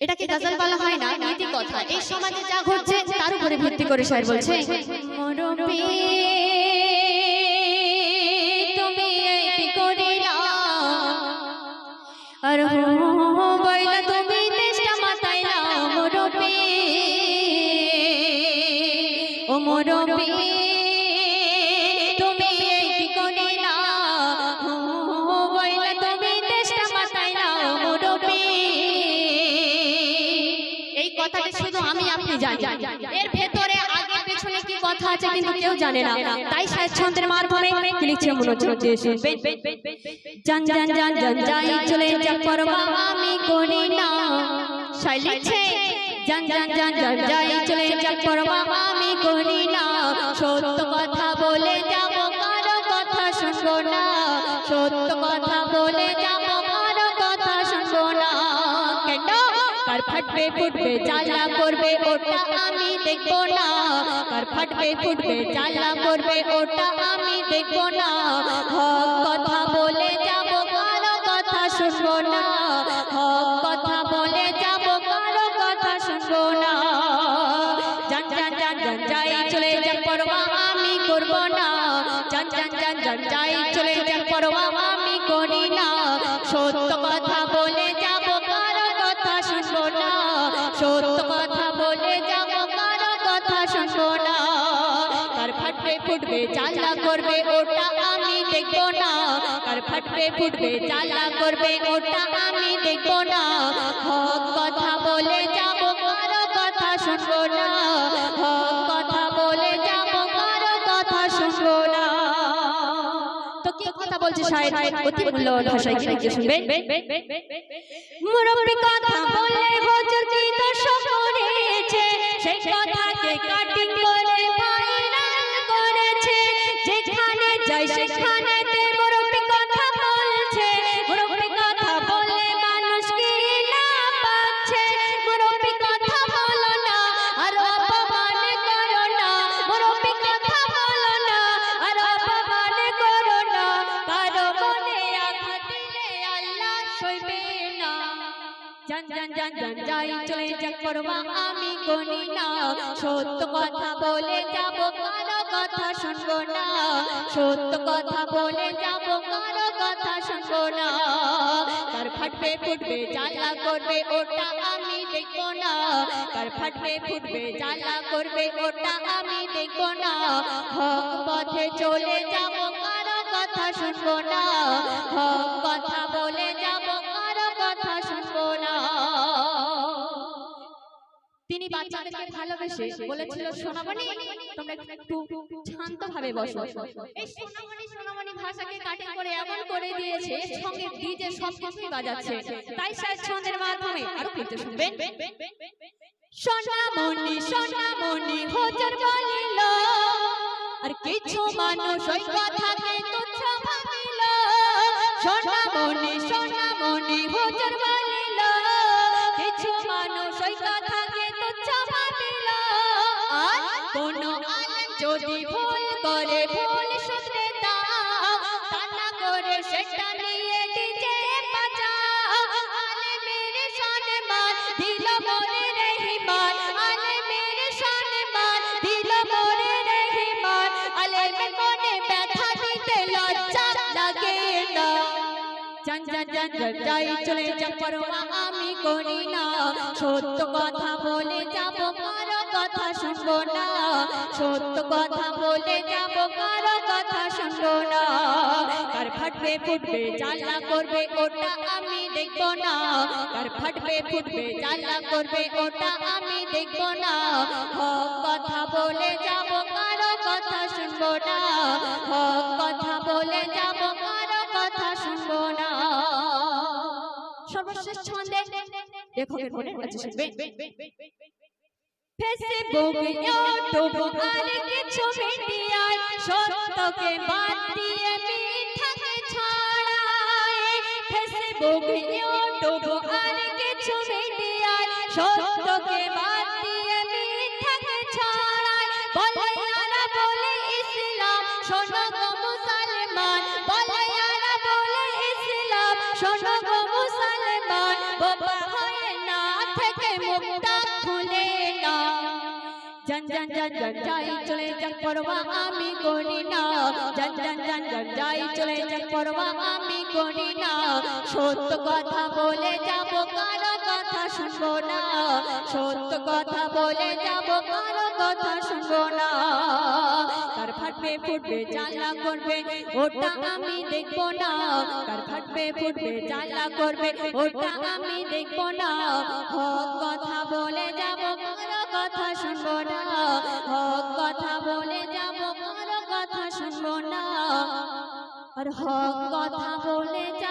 এটাকে গজল বলা হয় না নীতি কথা এই সমাজে যা ঘটছে তার উপরে ভিত্তি করে শায়ের বলছে মরবে জানি এর ভেতরে, আগে, পেছনে কি কথা আছে কিন্তু কেউ জানে না। তাই সাহেব ছন্দের মাধ্যমে লিখছে মনোযোগ দিয়ে শুনবেন জান জান জান জান যাই চলে যা পরবা আমি করি না। সাই লিখছে, জান জান জান জান যাই চলে যা পরবা আমি করি না। সত্য কথা বলে যাব, কারও কথা শুনব না। সত্য কথা বলে যাব কার ফাটবে ফুটবে জ্বালা করবে ওটা আমি দেখব না। ফাটবে করবে ওটা আমি না। কথা বলে যাব, কারও কথা শুনব না। হক কথা বলে যাব, কারও কথা শুনব না। যাই, চলে যা পরোয়া আমি করব না। জান চলে যা পরোয়া আমি করি না। ফাটবে চালা করবে, ওটা আমি দেখব না। কার ফাটবে, ফুটবে চালা করবে, ওটা আমি দেখব না। হক কথা বলে যাব, কারও কথা শুনব না। হক কথা বলে যাব, কারও কথা শুনব না। তো কি কথা বলছে শায়ের? অতি মূল্যবান ভাষায় কি শুনবে মুরব্বি কথা বলে যাই চলে যা করবা আমি গনি না। সত্য কথা বলে যাব কারও কথা শুনব না। সত্য কথা বলে যাব কারও কথা শুনব না। কার ফাটবে ফুটবে, জ্বালা করবে, ওটা আমি দেখব না। কার ফাটবে ফুটবে, জ্বালা করবে, ওটা আমি দেখব না। হক পথে চলে যাব কারও কথা শুনব না। হক বাচ্চাদেরকে ভালোবেসে বলেছিল সোনামণি তোমরা একটু শান্ত ভাবে বসো। এই সোনামণি সোনামণি ভাষাকে কাটিং করে এমন করে দিয়েছে সঙ্গে ডিজে সব কিছুই বাজাচ্ছে। তাই সাহেব ছন্দের মাধ্যমে আরও কিছু শুনবেন। সোনামণি সোনামণি হজর বলিল আর কিছু মানুষ ওই কথাকে তুচ্ছ ভাবিল। সোনামণি সোনামণি হজর যদি ভুল করে ভুল শুনতে দাও তা করে সেটা নিয়ে ডিজে বাজাও আলেমের শানে মান দিল মোরে রহিমান আলেমের শানে মান দিল মোরে রহিমান আলেমের মনে ব্যথা দিতে লজ্জা লাগে না। জান জান জান যাই, চলে যা পরোয়া আমি করি না। সত্য কথা বলে যাব কথা শুনব না। সত্য কথা বলে যাব, কারও কথা শুনব না। কার ফাটবে ফুটবে, জ্বালা করবে ওটা আমি দেখব না। কার ফাটবে ফুটবে, জ্বালা করবে ওটা আমি দেখব না। হক কথা বলে যাব, কারও কথা শুনব না। হক কথা বলে যাব, কারও কথা শুনব না। সর্বশেষ ছন্দে লেখকের মনে আছে শুনবে? ফেসবুক, ইউটিউব আর কিছু মিডিয়ায় সত্যকে বাদ দিয়ে মিথ্যাকে ছড়ায়। ফেসবুক, ইউটিউব আর কিছু মিডিয়ায় সত্যকে বাদ জান জান জান যাই চলে যাক পরবা আমি করি না জান জান জান জান যাই চলে যাক পরবা আমি করি না সত্য কথা বলে যাব কারও কথা শুনব না সত্য কথা বলে যাব কারও কথা শুনব না কার ফাটবে ফুটবে জ্বালা করবে ওটা আমি দেখব না কার ফাটবে ফুটবে জ্বালা করবে ওটা আমি দেখব না হক কথা বলে যাব কারও কথা শুনব না। হক কথা বলে যাব কারও কথা শুনব না। আর হক কথা বলে যাব